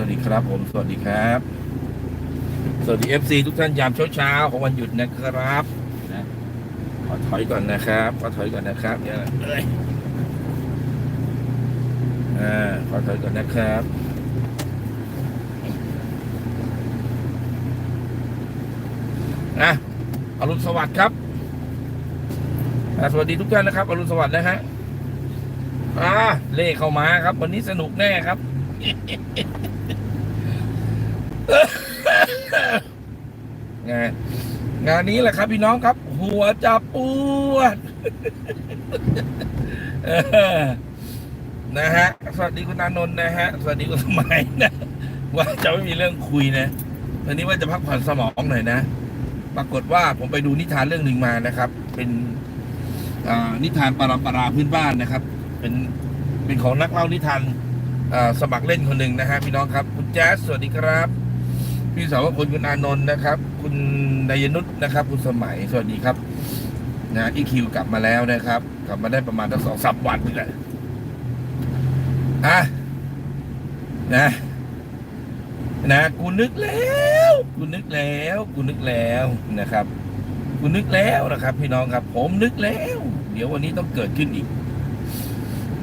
วัสดีครับ ผม สวัสดีครับ สวัสดี FC ทุกท่านยามเช้าๆของวันหยุดนะครับนะขอถอยก่อนนะครับขอถอยก่อนนะครับเดี๋ยวเอ้ยอ่าขอถอยก่อนนะครับนะอรุณสวัสดิ์ครับสวัสดีทุกท่านนะครับอรุณสวัสดิ์นะฮะอ่าเล่เข้ามาครับ วันนี้สนุกแน่ครับ งานงานนี้แหละครับ พี่น้องครับ หัวจะปวดนะฮะ สวัสดีคุณอานนท์นะฮะ สวัสดีคุณสมัยนะ ว่าจะไม่มีเรื่องคุยนะตอนนี้ว่าจะพักผ่อนสมองหน่อยนะ ปรากฏว่าผมไปดูนิทานเรื่องหนึ่งมานะครับ เป็นนิทานปรำปราพื้นบ้านนะครับ เป็นเป็นของนักเล่านิทานสมัครเล่นคนหนึ่งนะฮะพี่น้องครับ คุณแจ๊สสวัสดีครับ พี่สาวคุณคุณอานนท์นะครับ คุณนายนุชนะครับ คุณสมัยสวัสดีครับนะอีคิวกลับมาแล้วนะครับ กลับมาได้ประมาณตั้งสองสามวันนี่แหละอะนะนะกูนึกแล้วกูนึกแล้วกูนึกแล้วนะครับกูนึกแล้วนะครับ พี่น้องครับ ผมนึกแล้ว เดี๋ยววันนี้ต้องเกิดขึ้นอีก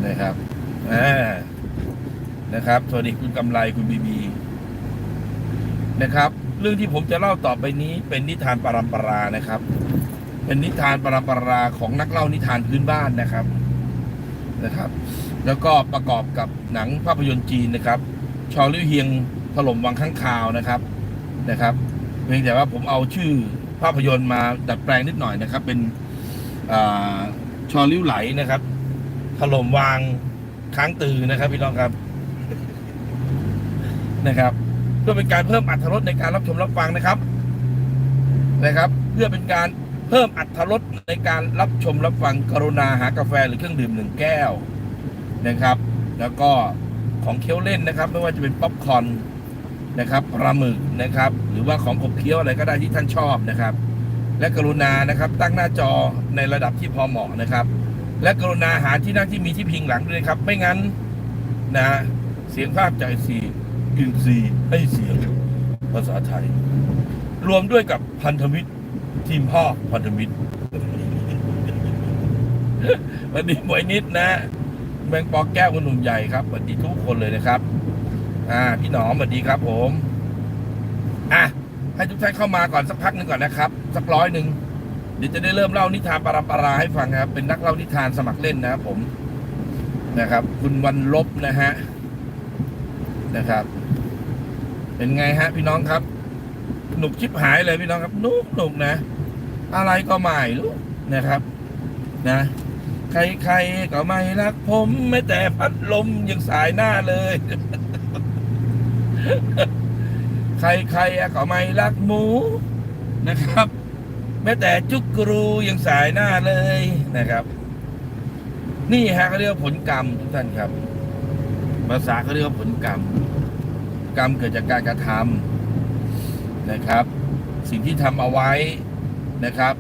นะครับอ่านะครับ สวัสดีคุณกำไรคุณบีบี นะครับ เรื่องที่ผมจะเล่าต่อไปนี้เป็นนิทานปรัมปรานะครับ เป็นนิทานปรัมปราของนักเล่านิทานพื้นบ้านนะครับนะครับ แล้วก็ประกอบกับหนังภาพยนตร์จีนนะครับ ชอลิ่วเฮียงถล่มวังข้างคาวนะครับนะครับเพียงแต่ว่าผมเอาชื่อภาพยนตร์มาดัดแปลงนิดหน่อยนะครับ เป็นอชอลิ่วไหลนะครับ ถล่มวางค้างตือนะครับพี่น้องครับนะครับ พื่อเป็นการเพิ่มอัตรสในการรับชมรับฟังนะครับนะครับ เพื่อเป็นการเพิ่มอัตรสในการรับชมรับฟังกรุณาหากาแฟหรือเครื่องดื่มหนึ่งแก้วนะครับ แล้วก็ของเคี้ยวเล่นนะครับ ไม่ว่าจะเป็นป๊อปคอร์นนะครับปลาหมึกนะครับ หรือว่าของขบเคี้ยวอะไรก็ได้ที่ท่านชอบนะครับ และกรุณานะครับ ตั้งหน้าจอในระดับที่พอเหมาะนะครับ และกรุณาหาที่นั่งที่มีที่พิงหลังด้วยครับ ไม่งั้นนะเสียงภาพจากสี อินซีให้เสียงภาษาไทย รวมด้วยกับพันธมิตรทีมพ่อพันธมิตรวันนี้หมวยนิดนะแบงปอแก้วคุณหนุ่มใหญ่ครับสวัสดีทุกคนเลยนะครับ อ่า พี่หนอมสวัสดีครับผม อะ ให้ทุกท่านเข้ามาก่อนสักพักหนึ่งก่อนนะครับ สักร้อยหนึ่งเดี๋ยวจะได้เริ่มเล่านิทานปาราปาราให้ฟังครับ เป็นนักเล่านิทานสมัครเล่นนะครับผมนะครับ คุณวันลบนะฮะนะครับ เป็นไงฮะ พี่น้องครับ หนุกชิบหายเลยพี่น้องครับ นุกหนุกนะ อะไรก็ไม่รู้นะครับ นะ ใครๆก็ไม่รักผมแม้แต่พัดลมยังสายหน้าเลย ใครๆก็ไม่รักหมูนะครับแม้แต่จุกกรูยังสายหน้าเลยนะครับ นี่ฮะเขาเรียกผลกรรมทุกท่านครับภาษาเขาเรียกผลกรรม กรรมเกิดจากการกระทำนะครับ สิ่งที่ทำเอาไว้นะครับ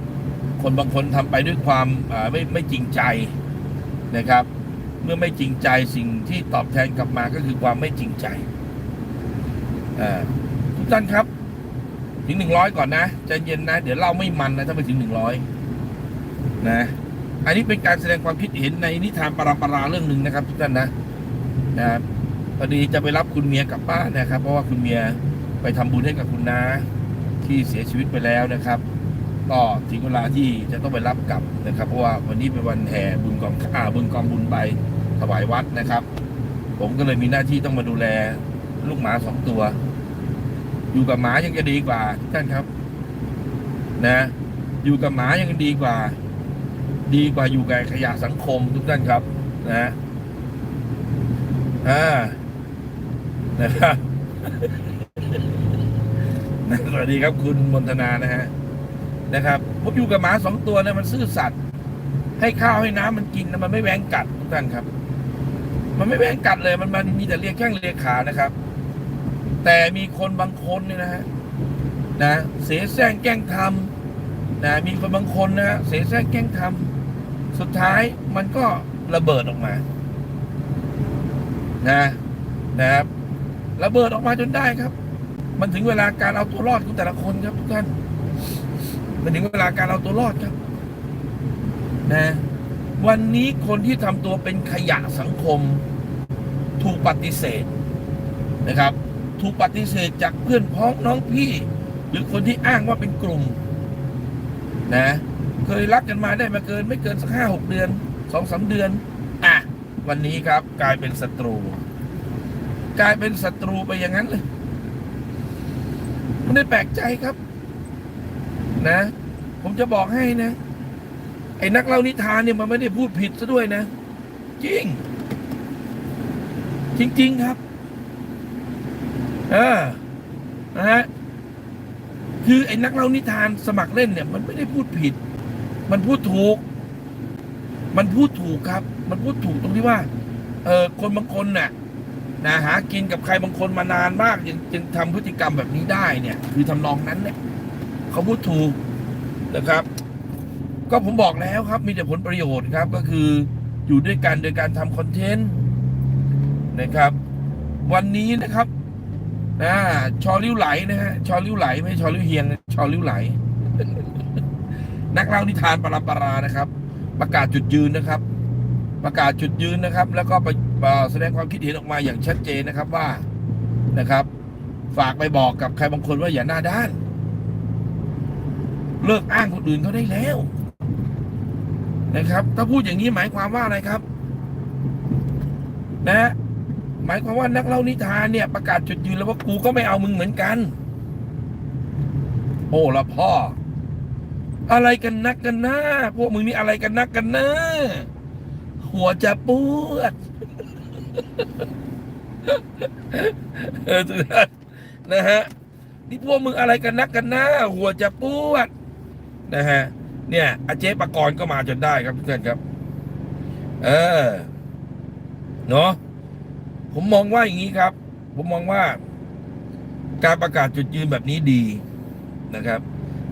คนบางคนทำไปด้วยความไม่ไม่จริงใจนะครับ เมื่อไม่จริงใจสิ่งที่ตอบแทนกลับมาก็คือความไม่จริงใจทุกท่านครับ ถึงหนึ่งร้อยก่อนนะใจเย็นนะ เดี๋ยวเล่าไม่มันนะถ้าไปถึงหนึ่งร้อยนะอันนี้เป็นการแสดงความคิดเห็นในนิทานปราปราเรื่องหนึ่งนะครับทุกท่านนะนะครับ พอดีจะไปรับคุณเมียกลับบ้านนะครับ เพราะว่าคุณเมียไปทำบุญให้กับคุณน้าที่เสียชีวิตไปแล้วนะครับก็ถึงเวลาที่จะต้องไปรับกลับนะครับ เพราะว่าวันนี้เป็นวันแห่บุญกองอ่าบุญกองบุญไปถวายวัดนะครับ ผมก็เลยมีหน้าที่ต้องมาดูแลลูกหมาสองตัว อยู่กับหมายังจะดีกว่าท่านครับ นะ อยู่กับหมายังดีกว่า ดีกว่าอยู่กับขยะสังคมทุกท่านครับ นะอ่า นะครับสวัสดีครับคุณมนทนานะฮะนะครับผมอยู่กับหมาสองตัวเนี่ยมันซื่อสัตย์ให้ข้าวให้น้ำมันกินนะมันไม่แหวงกัดทุกท่านครับ มันไม่แหวงกัดเลย มันมันมีแต่เรียกแข้งเรียกขานะครับ แต่มีคนบางคนเนี่ยนะฮะนะเสแสร้งแกล้งทำนะมีคนบางคนนะฮะเสแสร้งแกล้งทำสุดท้ายมันก็ระเบิดออกมา นะนะครับ ระเบิดออกมาจนได้ครับ มันถึงเวลาการเอาตัวรอดของแต่ละคนครับทุกท่าน มันถึงเวลาการเอาตัวรอดครับ นะ วันนี้คนที่ทำตัวเป็นขยะสังคม ถูกปฏิเสธนะครับ ถูกปฏิเสธจากเพื่อนพ้องน้องพี่ หรือคนที่อ้างว่าเป็นกลุ่ม นะ เคยรักกันมาได้มาเกิน ไม่เกินสักห้าหกเดือนสองสามเดือน อะ วันนี้ครับกลายเป็นศัตรู กลายเป็นศัตรูไปอย่างนั้นเลยไม่ได้แปลกใจครับ นะ ผมจะบอกให้นะ ไอ้นักเล่านิทานเนี่ยมันไม่ได้พูดผิดซะด้วยนะ จริง จริง ๆ ครับเออนะฮะคือไอ้นักเล่านิทานสมัครเล่นเนี่ย มันไม่ได้พูดผิด มันพูดถูก มันพูดถูกครับ มันพูดถูกตรงที่ว่า เออคนบางคนน่ะ นะหากินกับใครบางคนมานานมากยังจึงทำพฤติกรรมแบบนี้ได้เนี่ย คือทำนองนั้นเนี่ยเขาพูดถูกนะครับ ก็ผมบอกแล้วครับ มีแต่ผลประโยชน์ครับ ก็คืออยู่ด้วยกันโดยการทำคอนเทนต์นะครับ วันนี้นะครับนะชอลิ้วไหลนะฮะชอลิ้วไหล ไม่ใช่ชอลิ้วเฮียงชอลิ้วไหล นักเล่านิทานปราปรานะครับ ประกาศจุดยืนนะครับ ประกาศจุดยืนนะครับ แล้วก็ไปแสดงความคิดเห็นออกมาอย่างชัดเจนนะครับว่านะครับ ฝากไปบอกกับใครบางคนว่าอย่าหน้าด้าน เลิกอ้างคนอื่นเขาได้แล้ว นะครับ ถ้าพูดอย่างนี้หมายความว่าอะไรครับ นะฮะหมายความว่านักเล่านิทานเนี่ย ประกาศจุดยืนแล้วว่ากูก็ไม่เอามึงเหมือนกัน โอ้ละพ่อ อะไรกันนักกันนะพวกมึงนี่อะไรกันนักกันนะ หัวจะปวดนะฮะนี่พวกมึงอะไรกันนักกันนะหัวจะปวดนะฮะเนี่ยอาเจ๊ปกรณ์ก็มาจนได้ครับทุกท่านครับ เออเนาะผมมองว่าอย่างนี้ครับ ผมมองว่า การประกาศจุดยืนแบบนี้ดีนะครับ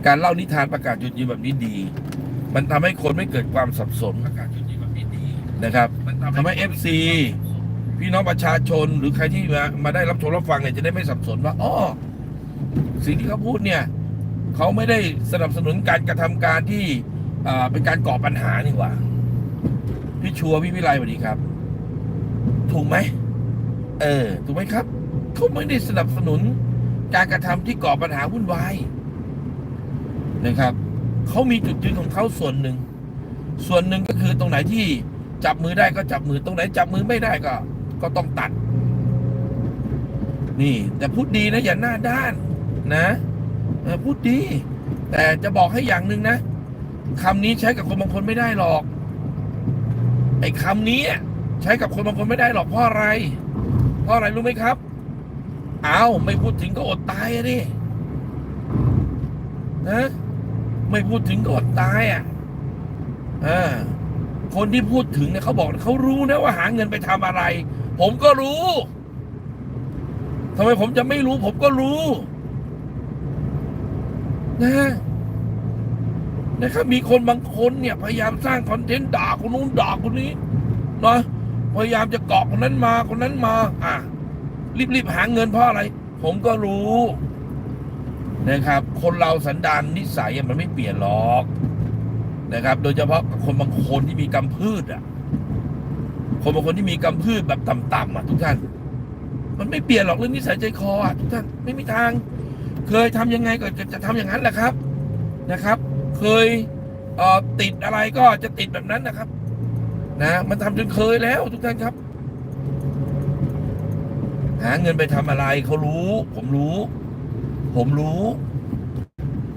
การเล่านิทานประกาศจุดยืนแบบนี้ดี มันทำให้คนไม่เกิดความสับสนประกาศจุด นะครับทำให้เอฟซีพี่น้องประชาชนหรือใครที่มามาได้รับชมรับฟังเนี่ยจะได้ไม่สับสนว่าอ๋อสิ่งที่เขาพูดเนี่ยเขาไม่ได้สนับสนุนการกระทำการที่เป็นการก่อปัญหานี่หว่า พี่ชัวร์พี่วิไลสวัสดีครับ ถูกไหมเออ ถูกไหมครับเขาไม่ได้สนับสนุนการกระทำที่ก่อปัญหาวุ่นวายนะครับเขามีจุดยืนของเขาส่วนหนึ่ง ส่วนหนึ่งก็คือตรงไหนที่ จับมือได้ก็จับมือตรงไหนจับมือไม่ได้ก็ ก็ต้องตัด นี่ แต่พูดดีนะอย่าหน้าด้านนะพูดดี แต่จะบอกให้อย่างหนึ่งนะคำนี้ใช้กับคนบางคนไม่ได้หรอกไอ้คำนี้ใช้กับคนบางคนไม่ได้หรอกเพราะอะไร เพราะอะไรรู้ไหมครับเอาไม่พูดถึงก็อดตายอะดินะไม่พูดถึงก็อดตายอะอ่า คนที่พูดถึงเนี่ยเขาบอกเขารู้นะว่าหาเงินไปทำอะไร ผมก็รู้ทำไมผมจะไม่รู้ ผมก็รู้ นะนะครับมีคนบางคนเนี่ย พยายามสร้างคอนเทนต์ด่าคนนู้นด่าคนนี้เนาะพยายามจะเกาะคนนั้นมาคนนั้นมา อะรีบๆหาเงินเพราะอะไร ผมก็รู้นะครับ คนเราสันดานนิสัยมันไม่เปลี่ยนหรอก นะครับ โดยเฉพาะคนบางคนที่มีกำพืชอะ คนบางคนที่มีกำพืชแบบต่ำๆอะทุกท่าน มันไม่เปลี่ยนหรอกเรื่องนิสัยใจคออะทุกท่านไม่มีทาง เคยทำยังไงก็จะจะทำอย่างนั้นแหละครับนะครับ เคยเอ่อติดอะไรก็จะติดแบบนั้นนะครับ นะ มันทำจนเคยแล้วทุกท่านครับ หาเงินไปทำอะไรเขารู้ ผมรู้ ผมรู้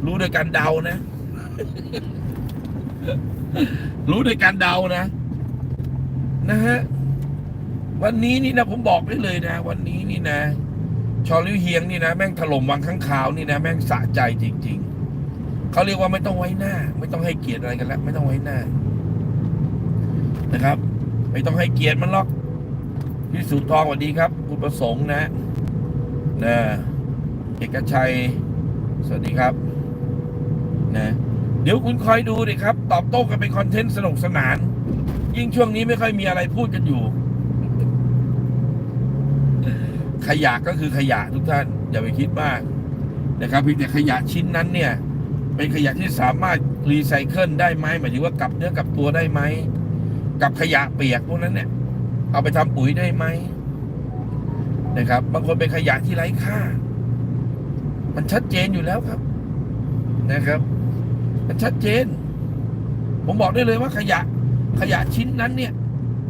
รู้โดยการเดานะ รู้โดยการเดานะ นะฮะ วันนี้นี่นะ ผมบอกได้เลยนะ วันนี้นี่นะ ชอลิวเฮียงนี่นะ แม่งถล่มวังข้างขาวนี่นะ แม่งสะใจจริง ๆ เขาเรียกว่าไม่ต้องไว้หน้า ไม่ต้องให้เกียรติอะไรกันแล้วไม่ต้องไว้หน้า นะครับ ไม่ต้องให้เกียรติมันหรอกพี่สุทองสวัสดีครับคุณประสงค์นะนะเอกชัย สวัสดีครับ นะ ดี๋ยวคุณคอยดูดิครับ ตอบโต้กันเป็นคอนเทนต์สนุกสนาน ยิ่งช่วงนี้ไม่ค่อยมีอะไรพูดกันอยู่ ขยะก็คือขยะทุกท่าน อย่าไปคิดมากนะครับเพียงแต่ขยะชิ้นนั้นเนี่ย เป็นขยะที่สามารถรีไซเคิลได้ไหมหมายถึงว่ากลับเนื้อกลับตัวได้ไหมกับขยะเปียกพวกนั้นเนี่ย เอาไปทำปุ๋ยได้ไหมนะครับ บางคนเป็นขยะที่ไร้ค่า มันชัดเจนอยู่แล้วครับนะครับ มันชัดเจน ผมบอกได้เลยว่าขยะ ขยะชิ้นนั้นเนี่ย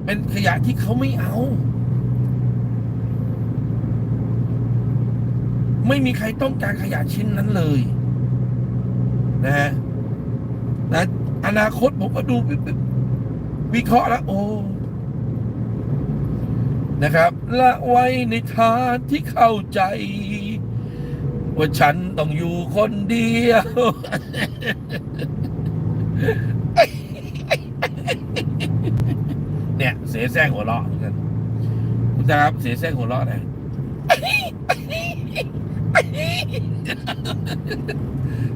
เป็นขยะที่เขาไม่เอา ไม่มีใครต้องการขยะชิ้นนั้นเลยนะฮะนะอนาคตผมก็ดูวิเคราะห์แล้วโอ้นะครับ ละไว้ในทานที่เข้าใจ ว่าฉันต้องอยู่คนเดียว เนี่ย เสียแซงหัวเราะเหมือนกันคุณตาครับ เสียแซงหัวเราะหนะ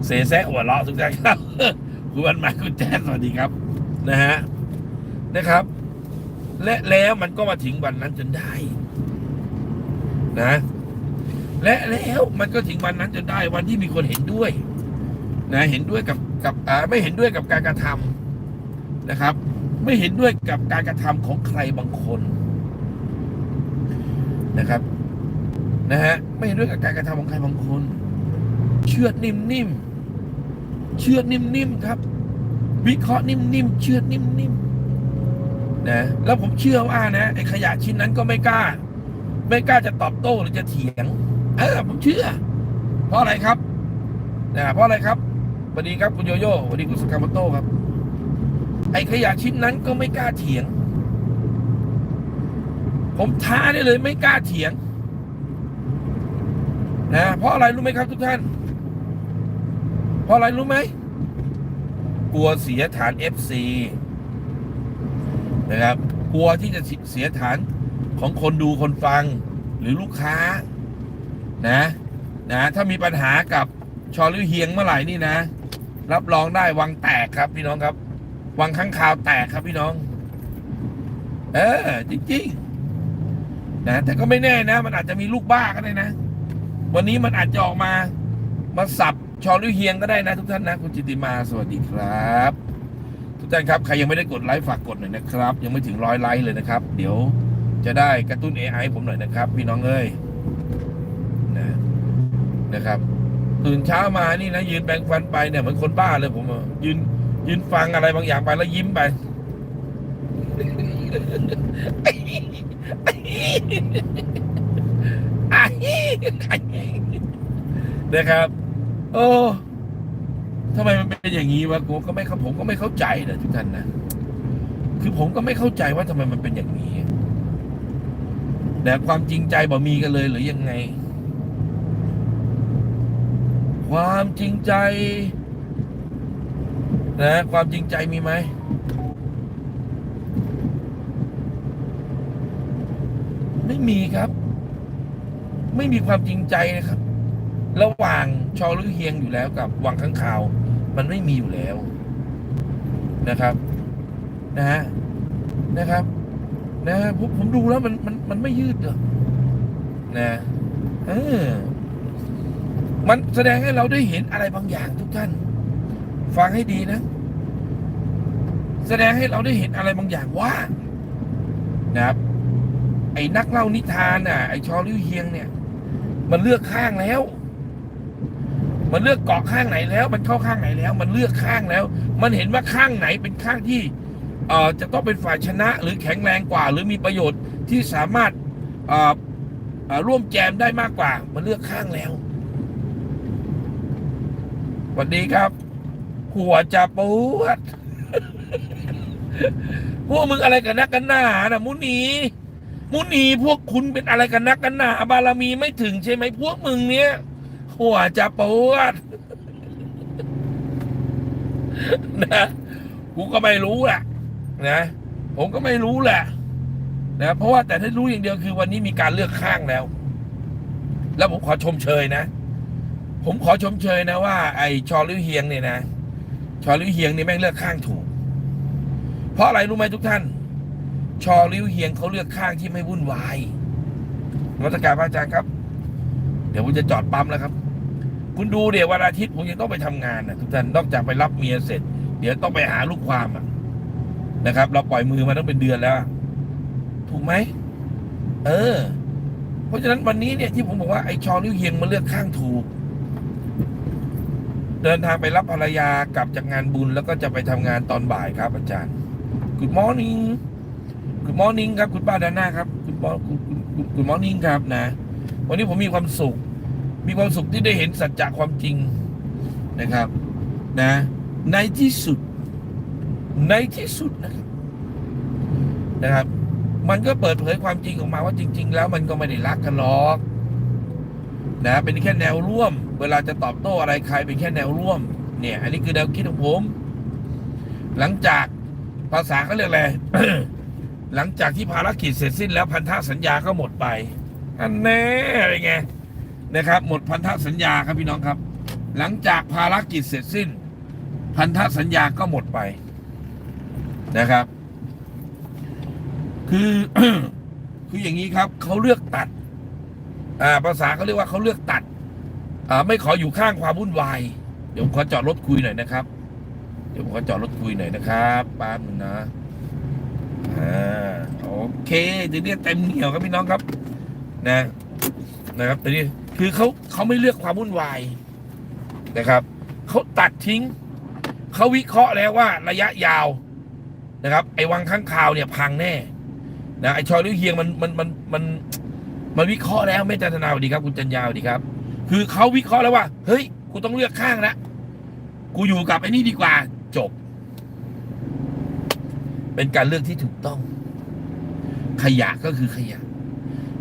เสียแซงหัวเราะทุกท่านครับคุณวันใหม่คุณแจ๊สสวัสดีครับ นะฮะนะครับ และแล้วมันก็มาถึงวันนั้นจนได้ นะ และแล้วมันก็ถึงวันนั้นจนได้วันที่มีคนเห็นด้วยนะเห็นด้วยกับกับไม่เห็นด้วยกับการกระทำนะครับ ไม่เห็นด้วยกับการกระทำของใครบางคนนะครับนะฮะไม่เห็นด้วยกับการกระทำของใครบางคน เชื่อดนิ่มๆเชื่อดนิ่มๆครับ วิเคราะห์นิ่มๆเชื่อดนิ่มๆนะแล้วผมเชื่อว่านะไอ้ขยะชิ้นนั้นก็ไม่กล้า ไม่กล้าจะตอบโต้หรือจะเถียง เออผมเชื่อ เพราะอะไรครับนะเพราะอะไรครับสวัสดีครับคุณโยโย่สวัสดีคุณสกามโต้ครับ ไอขยะชิ้นนั้นก็ไม่กล้าเถียง ผมท้าได้เลยไม่กล้าเถียงนะเพราะอะไรรู้ไหมครับทุกท่าน เพราะอะไรรู้ไหมกลัวเสียฐาน FC นะครับ กลัวที่จะเสียฐานของคนดูคนฟังหรือลูกค้า นะนะถ้ามีปัญหากับชอหรือเฮียงเมื่อไหร่นี่นะ รับรองได้วังแตกครับพี่น้องครับ วังข้างคาวแตกครับพี่น้อง เออ จริงๆนะแต่ก็ไม่แน่นะ มันอาจจะมีลูกบ้าก็ได้นะ วันนี้มันอาจจะออกมามาสับชอหรือเฮียงก็ได้นะทุกท่านนะคุณจิติมาสวัสดีครับ ทุกท่านครับใครยังไม่ได้กดไลค์ฝากกดหน่อยนะครับ ยังไม่ถึงร้อยไลค์เลยนะครับ เดี๋ยวจะได้กระตุ้น AI ผมหน่อยนะครับ พี่น้องเอ้ย นะครับ ตื่นเช้ามานี่นะยืนแปรงฟันไปเนี่ยเหมือนคนบ้าเลยผมยืน ยืนฟังอะไรบางอย่างไปแล้วยิ้มไปนะครับ โอ้ทำไมมันเป็นอย่างนี้วะกูก็ไม่เข้าผมก็ไม่เข้าใจนะทุกท่านนะคือผมก็ไม่เข้าใจว่าทำไมมันเป็นอย่างนี้แต่ความจริงใจบ่มีกันเลยหรือยังไง ความจริงใจนะความจริงใจมีไหมไม่มีครับ ไม่มีความจริงใจนะครับ ระหว่างชอหรือเฮียงอยู่แล้วกับวังข้างคาว มันไม่มีอยู่แล้วนะครับนะฮะนะครับ นะผมผมดูแล้วมันมันมันไม่ยืดหรอกนะเออ มันแสดงให้เราได้เห็นอะไรบางอย่างทุกท่าน ฟังให้ดีนะ แสดงให้เราได้เห็นอะไรบางอย่างว่านะครับ ไอ้นักเล่านิทานน่ะ ไอ้ชอริวเฮียงเนี่ย มันเลือกข้างแล้ว มันเลือกเกาะข้างไหนแล้ว มันเข้าข้างไหนแล้ว มันเลือกข้างแล้ว มันเห็นว่าข้างไหนเป็นข้างที่เอ่อจะต้องเป็นฝ่ายชนะหรือแข็งแรงกว่า หรือมีประโยชน์ที่สามารถเอ่อร่วมแจมได้มากกว่า มันเลือกข้างแล้ว วัสดีครับ หัวจะปวดพวกมึงอะไรกันนักกันหนานะมุนีมุนีพวกคุณเป็นอะไรกันนักกันหนาบารมีไม่ถึงใช่ไหมพวกมึงเนี้ยหัวจะปวดนะกูก็ไม่รู้แหละนะผมก็ไม่รู้แหละนะเพราะว่าแต่ที่รู้อย่างเดียวคือวันนี้มีการเลือกข้างแล้ว แล้วผมขอชมเชยนะ ผมขอชมเชยนะว่าไอ้ชอลิวเฮียงเนี่ยนะ ชอลิวเฮียงนี่แม่งเลือกข้างถูก เพราะอะไรรู้ไหมทุกท่าน ชอลิวเฮียงเขาเลือกข้างที่ไม่วุ่นวายรัชการพระอาจารย์ครับ เดี๋ยวผมจะจอดปั๊มแล้วครับ คุณดูเดี๋ยววันอาทิตย์ผมยังต้องไปทำงานนะทุกท่าน นอกจากไปรับเมียเสร็จ เดี๋ยวต้องไปหาลูกความอะนะครับ เราปล่อยมือมาตั้งเป็นเดือนแล้ว ถูกไหม เออ เพราะฉะนั้นวันนี้เนี่ยที่ผมบอกว่าไอ้ชอลิ้วเฮียงมาเลือกข้างถูก เดินทางไปรับภรรยากลับจากงานบุญ แล้วก็จะไปทำงานตอนบ่ายครับ อาจารย์ Good morning Good morning ครับคุณป้าดาน่าครับคุณปอคุณคุณคุณคุณ morning ครับนะ วันนี้ผมมีความสุข มีความสุขที่ได้เห็นสัจจะความจริงนะครับ นะ ในที่สุด ในที่สุดนะครับนะครับ มันก็เปิดเผยความจริงออกมาว่าจริง ๆ แล้วมันก็ไม่ได้รักกันหรอก นะ เป็นแค่แนวร่วม เวลาจะตอบโต้อะไรใครเป็นแค่แนวร่วม เนี่ย อันนี้คือแนวคิดของผม หลังจากภาษาเขาเรียกอะไรหลังจากที่ภารกิจเสร็จสิ้นแล้วพันธสัญญาก็หมดไป อันแน่อะไรไงนะครับ หมดพันธสัญญาครับพี่น้องครับ หลังจากภารกิจเสร็จสิ้น พันธสัญญาก็หมดไปนะครับ คือคืออย่างนี้ครับเขาเลือกตัด อ่าภาษาเขาเรียกว่าเขาเลือกตัด ไม่ขออยู่ข้างความวุ่นวาย เดี๋ยวผมขอจอดรถคุยหน่อยนะครับ เดี๋ยวผมขอจอดรถคุยหน่อยนะครับป้าหนึ่งนะอ่าโอเคทีนี้เต็มเหนียวครับพี่น้องครับ นะ นะครับทีนี้คือเขาเขาไม่เลือกความวุ่นวายนะครับเขาตัดทิ้งเขาวิเคราะห์แล้วว่าระยะยาวนะครับ ไอ้วังข้างคาวเนี่ยพังแน่นะไอ้ชอยลิ้วเฮียงมันมันมันมันมันวิเคราะห์แล้วไม่จันทนาสวัสดีครับ คุณจันยาสวัสดีครับ คือเขาวิเคราะห์แล้วว่า เฮ้ย กูต้องเลือกข้างแล้วกูอยู่กับไอ้นี่ดีกว่า จบ เป็นการเลือกที่ถูกต้อง ขยะก็คือขยะ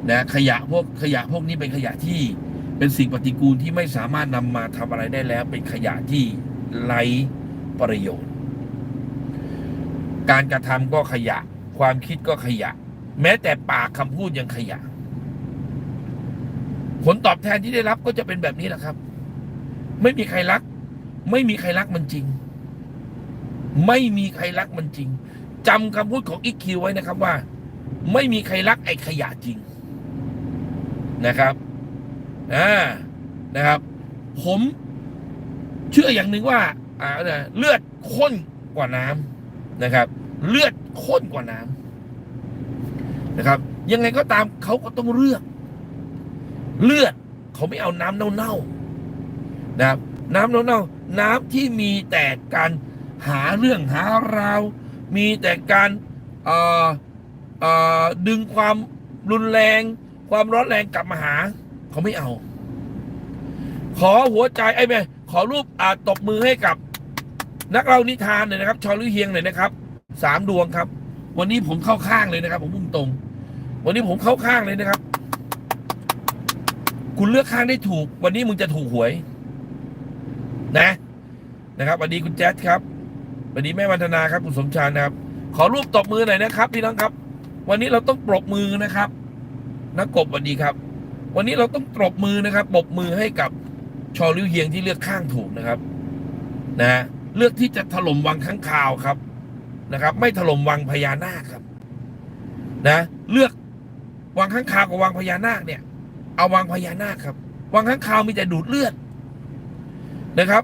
นะ ขยะพวกขยะพวกนี้เป็นขยะที่เป็นสิ่งปฏิกูลที่ไม่สามารถนำมาทำอะไรได้แล้ว เป็นขยะที่ไร้ประโยชน์ การกระทำก็ขยะ ความคิดก็ขยะ แม้แต่ปากคำพูดยังขยะ ผลตอบแทนที่ได้รับก็จะเป็นแบบนี้แหละครับ ไม่มีใครรัก ไม่มีใครรักมันจริง ไม่มีใครรักมันจริงจำคำพูดของอีคิวไว้นะครับว่า ไม่มีใครรักไอ้ขยะจริงนะครับอ่านะครับ ผมเชื่ออย่างหนึ่งว่าอ่าเนี่ยเลือดข้นกว่าน้ำนะครับ เลือดข้นกว่าน้ำนะครับ ยังไงก็ตามเขาก็ต้องเลือก เลือด เขาไม่เอาน้ำเน่าๆนะครับ น้ำเน่าๆน้ำที่มีแต่การหาเรื่องหาราว มีแต่การดึงความรุนแรง ความร้อนแรงกลับมาหา เขาไม่เอา ขอหัวใจไอ้แม่ขอรูปอาตบมือให้กับ นักเล่านิทานหน่อยนะครับ ชอลือเฮียงหน่อยนะครับสามดวงครับ วันนี้ผมเข้าข้างเลยนะครับ ผมพุ่งตรง วันนี้ผมเข้าข้างเลยนะครับ คุณเลือกข้างได้ถูก วันนี้มึงจะถูกหวย นะ นะครับสวัสดีคุณแจ๊ดครับสวัสดีแม่วันธนาครับคุณสมชายนะครับ ขอรูปตบมือหน่อยนะครับ พี่น้องครับ วันนี้เราต้องปรบมือนะครับนักกบสวัสดีครับ วันนี้เราต้องปรบมือนะครับปรบมือให้กับชอริวเฮียงที่เลือกข้างถูกนะครับ นะ เลือกที่จะถล่มวังข้างคาวครับนะครับ ไม่ถล่มวังพญานาคครับ นะ เลือกวังข้างคาวกับวังพญานาคเนี่ย เอาวังพญานาคครับวังข้างคาวมีแต่ดูดเลือดนะครับ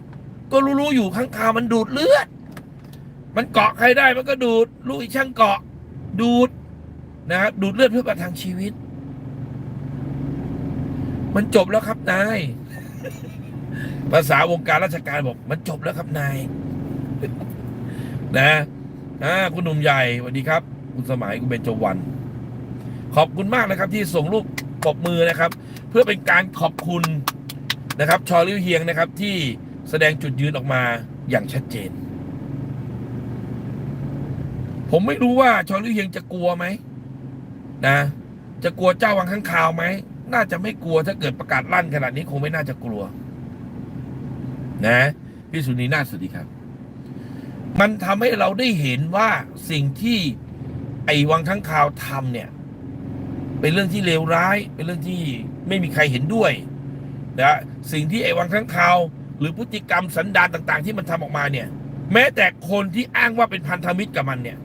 ก็รู้ๆอยู่ข้างคาวมันดูดเลือด มันเกาะใครได้มันก็ดูดลูกอีช่างเกาะดูดนะครับดูดเลือดเพื่อประทังชีวิต มันจบแล้วครับนายภาษาวงการราชการบอก มันจบแล้วครับนายนะอ่าคุณหนุ่มใหญ่สวัสดีครับ คุณสมัยคุณเบญจวรรณขอบคุณมากนะครับที่ส่งรูป ปรบมือนะครับ เพื่อเป็นการขอบคุณนะครับ ชอริวเฮียงนะครับที่แสดงจุดยืนออกมาอย่างชัดเจน ผมไม่รู้ว่าชอริวเฮียงจะกลัวไหมนะ จะกลัวเจ้าวังข้างคาวไหมน่าจะไม่กลัวถ้าเกิดประกาศลั่นขนาดนี้คงไม่น่าจะกลัว นะพี่สุนีน่าสวัสดีครับ มันทำให้เราได้เห็นว่าสิ่งที่ไอ้วังข้างคาวทำเนี่ย เป็นเรื่องที่เลวร้าย เป็นเรื่องที่ไม่มีใครเห็นด้วยนะสิ่งที่ไอ้วังข้างคาว หรือพฤติกรรมสันดานต่าง ๆ ที่มันทำออกมาเนี่ย แม้แต่คนที่อ้างว่าเป็นพันธมิตรกับมันเนี่ย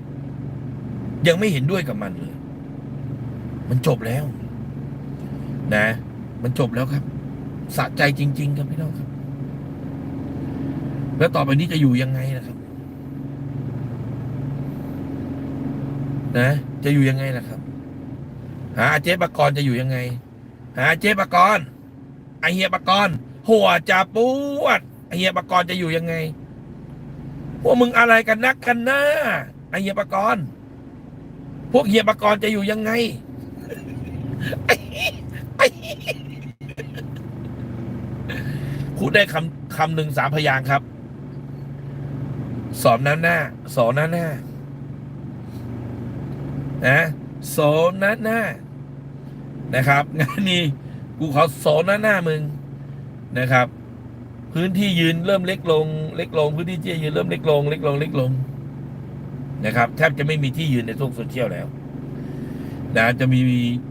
ยังไม่เห็นด้วยกับมันเลย มันจบแล้ว นะ มันจบแล้วครับสะใจจริง ๆ ครับพี่น้องครับ แล้วต่อไปนี้จะอยู่ยังไงนะครับ นะ จะอยู่ยังไงล่ะครับ หาเจ๊ปกรณ์จะอยู่ยังไง หาเจ๊ปกรณ์ไอเฮียปกรณ์หัวจะปวดไอเฮียปกรณ์จะอยู่ยังไงพวกมึงอะไรกันนักกันหน้าไอเฮียปกรณ์พวกเฮียปกรณ์จะอยู่ยังไงพูดได้คำคำหนึ่งสามพยางครับ สอนหน้าหน้า สอนหน้าหน้านะ สอนหน้าหน้านะครับงานนี้กูขอสอนหน้าหน้ามึงนะครับ พื้นที่ยืนเริ่มเล็กลง เล็กลง พื้นที่ที่ยืนเริ่มเล็กลง เล็กลงเล็กลงนะครับแทบจะไม่มีที่ยืนในโลกโซเชียลแล้วนะจะมี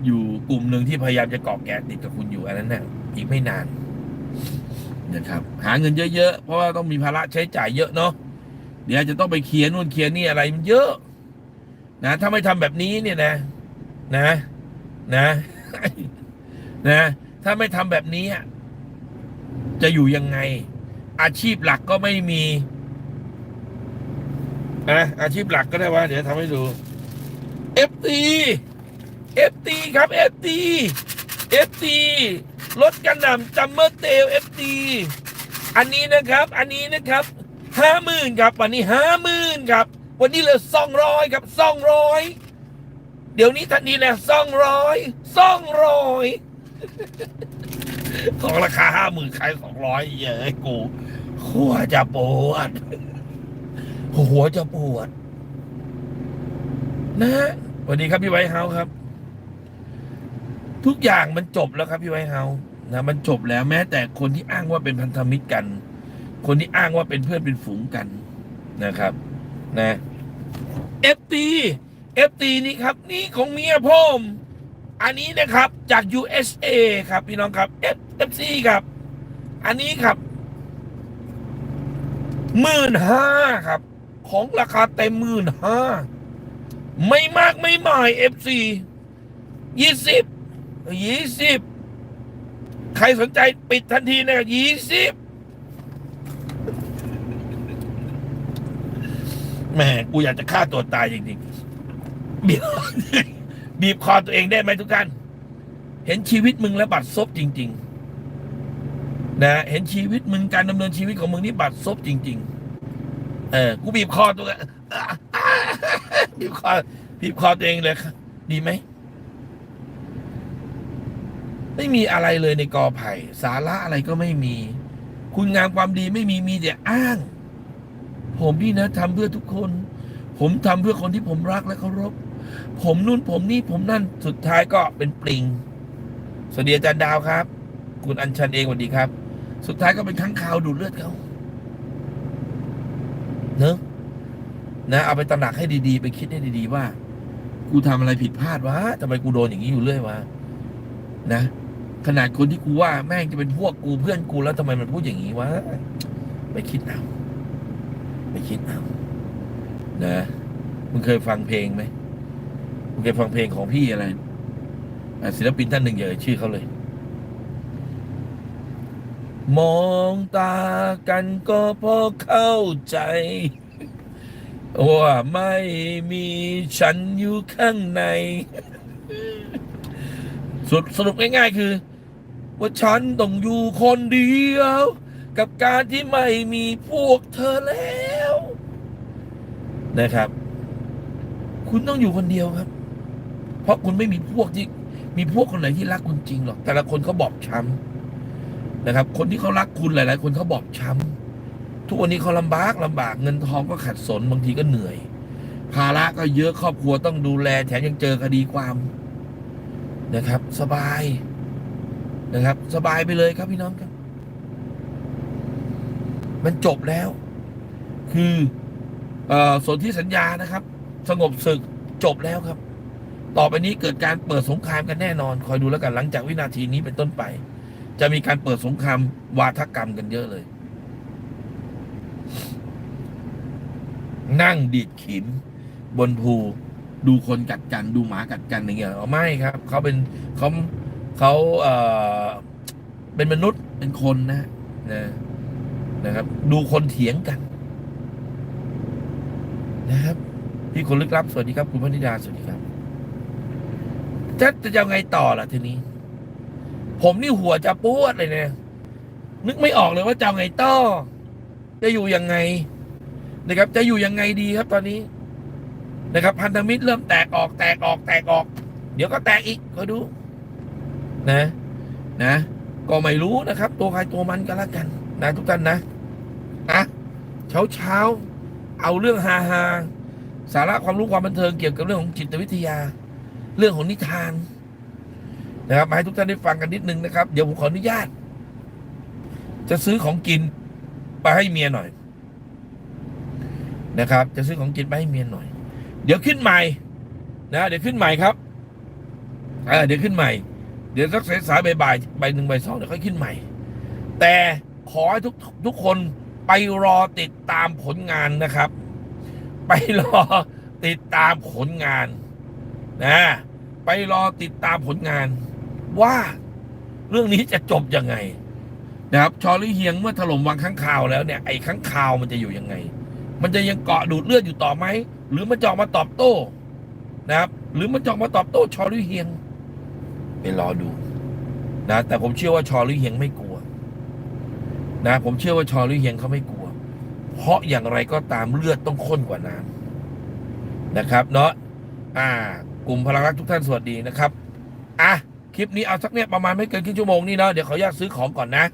อยู่กลุ่มหนึ่งที่พยายามจะเกาะแกะติดกับคุณอยู่อันนั้นนะ่ะอีกไม่นานนะครับหาเงินเยอะๆ เพราะว่าต้องมีภาระใช้จ่ายเยอะเนาะเดี๋ยวจะต้องไปเคลียร์นู่นเคลียร์นี่อะไรมันเยอะ นะถ้าไม่ทำแบบนี้เนี่ยนะ นะนะนะ ถ้าไม่ทำแบบนี้จะอยู่ยังไง อาชีพหลักก็ไม่มีอะอาชีพหลักก็ได้ว่า เดี๋ยวทำให้ดู FT FT ครับ FT FT รถกันหน่ำจัมเมอร์เตล FT อันนี้นะครับ อันนี้นะครับห้าหมื่นครับ วันนี้ห้าหมื่นครับ วันนี้เหลือสองร้อยครับสองร้อยเดี๋ยวนี้ทันทีแหละสองร้อยสองร้อยของราคาห้าหมื่นขายสองร้อยเยอะกู หัวจะปวด หัวจะปวด นะฮะสวัสดีครับพี่ไวท์เฮาส์ครับ ทุกอย่างมันจบแล้วครับพี่ไวท์เฮาส์นะมันจบแล้วแม้แต่คนที่อ้างว่าเป็นพันธมิตรกัน คนที่อ้างว่าเป็นเพื่อนเป็นฝูงกันนะครับ นะ FT FT นี่ครับ นี่ของเมียพ่อมอันนี้นะครับจาก USA ครับพี่น้องครับ F FC ครับ อันนี้ครับหมื่นห้าครับ ของราคาเต็มหมื่นห้าไม่มากไม่หมาย FC ยี่สิบยี่สิบใครสนใจปิดทันทีนะครับยี่สิบ แหมกูอยากจะฆ่าตัวตายจริงๆบีบบีบคอตัวเองได้ไหมทุกท่าน เห็นชีวิตมึงแล้วบัดซบจริง ๆ นะ เห็นชีวิตมึงการดำเนินชีวิตของมึงนี่บัดซบจริง ๆ เออ กูบีบคอตัวบีบคอบีบคอตัวเองเลยครับดีไหมไม่มีอะไรเลยในกอไผ่ สาระอะไรก็ไม่มี คุณงามความดีไม่มีมีแต่อ้าง ผมนี่นะทำเพื่อทุกคน ผมทำเพื่อคนที่ผมรักและเคารพ ผมนู่นผมนี่ผมนั่นสุดท้ายก็เป็นปลิง สวัสดีอาจารย์ดาวครับ คุณอัญชันเองสวัสดีครับ สุดท้ายก็เป็นข้างคาวดูดเลือดเขาเนอะนะเอาไปตระหนักให้ดีๆ ไปคิดให้ดีๆว่า กูทำอะไรผิดพลาดวะทำไมกูโดนอย่างนี้อยู่เรื่อยวะนะ ขนาดคนที่กูว่าแม่งจะเป็นพวกกูเพื่อนกูแล้วทำไมมันพูดอย่างนี้วะไปคิดเอา ไปคิดเอานะมึงเคยฟังเพลงไหมมึงเคยฟังเพลงของพี่อะไระศิลปินท่านหนึ่งอย่าเอ่ยชื่อเขาเลย มองตากันก็พอเข้าใจว่าไม่มีฉันอยู่ข้างในสรุปสรุปง่ายๆคือ ว่าฉันต้องอยู่คนเดียว กับการที่ไม่มีพวกเธอแล้ว นะครับ คุณต้องอยู่คนเดียวครับ เพราะคุณไม่มีพวกที่ มีพวกคนไหนที่รักคุณจริงหรอก แต่ละคนเขาบอบช้ำนะครับ คนที่เขารักคุณหลาย ๆ คนเขาบอบช้ำทุกวันนี้เขาลำบากลำบากเงินทองก็ขัดสนบางทีก็เหนื่อย ภาระก็เยอะครอบครัวต้องดูแลแถมยังเจอคดีความนะครับ สบายนะครับ สบายไปเลยครับพี่น้องครับ มันจบแล้ว คือเอ่อ สนธิสัญญานะครับ สงบศึกจบแล้วครับ ต่อไปนี้เกิดการเปิดสงครามกันแน่นอน คอยดูแล้วกันหลังจากวินาทีนี้เป็นต้นไป จะมีการเปิดสงครามวาทกรรมกันเยอะเลย นั่งดีดขิม บนภูดูคนกัดกันดูหมากัดกันอย่างเงี้ยไม่ครับเขาเป็นเขาเขาเอ่อเป็นมนุษย์เป็นคนนะนะนะครับ ดูคนเถียงกัน นะครับ พี่คนลึกลับสวัสดีครับ คุณพนิดาสวัสดีครับจะจะยังไงต่อล่ะทีนี้ ผมนี่หัวจะปวดเลยเนี่ยนึกไม่ออกเลยว่าจะเอาไงต่อ จะอยู่ยังไง นะครับ จะอยู่ยังไงดีครับตอนนี้ นะครับ พันธมิตรเริ่มแตกออกแตกออกแตกออก เดี๋ยวก็แตกอีกก็ดู นะ นะ ก็ไม่รู้นะครับ ตัวใครตัวมันก็แล้วกัน นะ ทุกท่านนะอะเช้าเช้า เอาเรื่องฮาฮาสาระความรู้ความบันเทิงเกี่ยวกับเรื่องของจิตวิทยา เรื่องของนิทานนะครับมาให้ทุกท่านได้ฟังกันนิดนึงนะครับ เดี๋ยวผมขออนุญาต จะซื้อของกินไปให้เมียหน่อย นะครับ จะซื้อของกินไปให้เมียหน่อย เดี๋ยวขึ้นใหม่ นะเดี๋ยวขึ้นใหม่ครับเออเดี๋ยวขึ้นใหม่ เดี๋ยวสักสายบ่ายใบหนึ่งใบสองเดี๋ยวค่อยขึ้นใหม่ แต่ขอให้ทุกทุกคน ไปรอติดตามผลงานนะครับ ไปรอติดตามผลงานนะไปรอติดตามผลงาน ว่าเรื่องนี้จะจบยังไง นะครับชอรี่เฮียงเมื่อถล่มวังข้างคาวแล้วเนี่ยไอ้ข้างคาวมันจะอยู่ยังไง มันจะยังเกาะดูดเลือดอยู่ต่อไหมหรือมันจะออกมาตอบโต้ นะครับ หรือมันจะออกมาตอบโต้ชอรี่เฮียงไปรอดูนะแต่ผมเชื่อว่าชอรี่เฮียงไม่ก นะผมเชื่อว่าชอรี่เฮียงเขาไม่กลัว เพราะอย่างไรก็ตามเลือดต้องข้นกว่าน้ำนะครับ เนาะอ่ากลุ่มพลังรักทุกท่านสวัสดีนะครับอะคลิปนี้เอาสักเนี่ยประมาณไม่เกินครึ่งชั่วโมงนี่เนาะเดี๋ยวขออนุญาตซื้อของก่อนนะ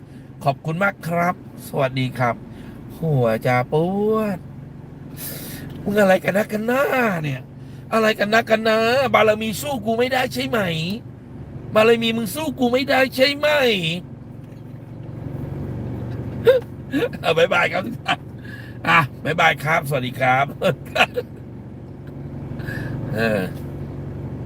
ขอบคุณมากครับ สวัสดีครับ หัวจะปวดมึงอะไรกันนะกันหน้าเนี่ย อะไรกันนะกันนะบารมีสู้กูไม่ได้ใช่ไหมบารมีมึงสู้กูไม่ได้ใช่ไหม เอาบายบายครับทุกท่านอะบายบายครับ สวัสดีครับ เออ